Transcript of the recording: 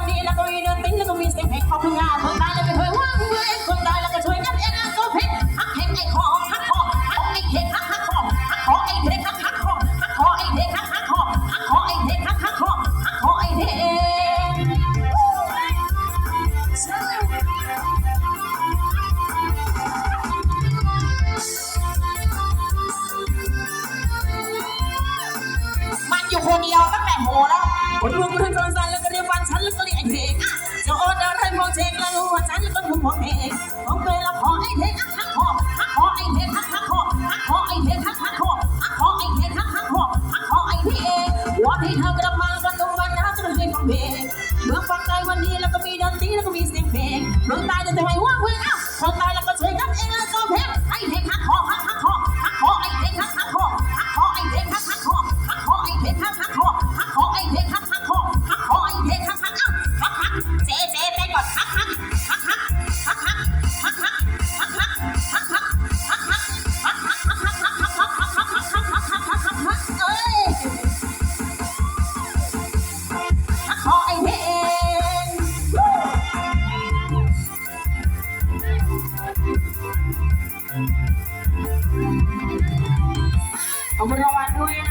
วันนี้แล้วก็มีเดินติ้งแล้วก็มีเสียงเพลงขอบคุณงานคนตายแล้วไม่เคยว่างเว้ยคนตายแล้วก็ช่วยกันเองก็เพลงฮักเพลงไอ้คอฮักคอฮักไอ้เทกฮักฮักคอฮักคอไอ้เทกฮักฮักคอฮักคอไอ้เทกฮักฮักคอฮักคอไอ้เทกฮักฮักคอฮักคอไอ้เทกมันอยู่คนเดียวตั้งแต่โหแล้วคนรวม แล้วรู้ว่าฉันแล้วก็ถูกมองเทกของเคยละขอไอ้เทกฮักทักคอฮักคอไอ้เทกฮักฮักคอฮักคอไอ้เทกฮักฮักคอฮักคอไอ้เทกฮักฮักคอฮักคอไอ้เทกวันที่เธอกลับ Obrol aduin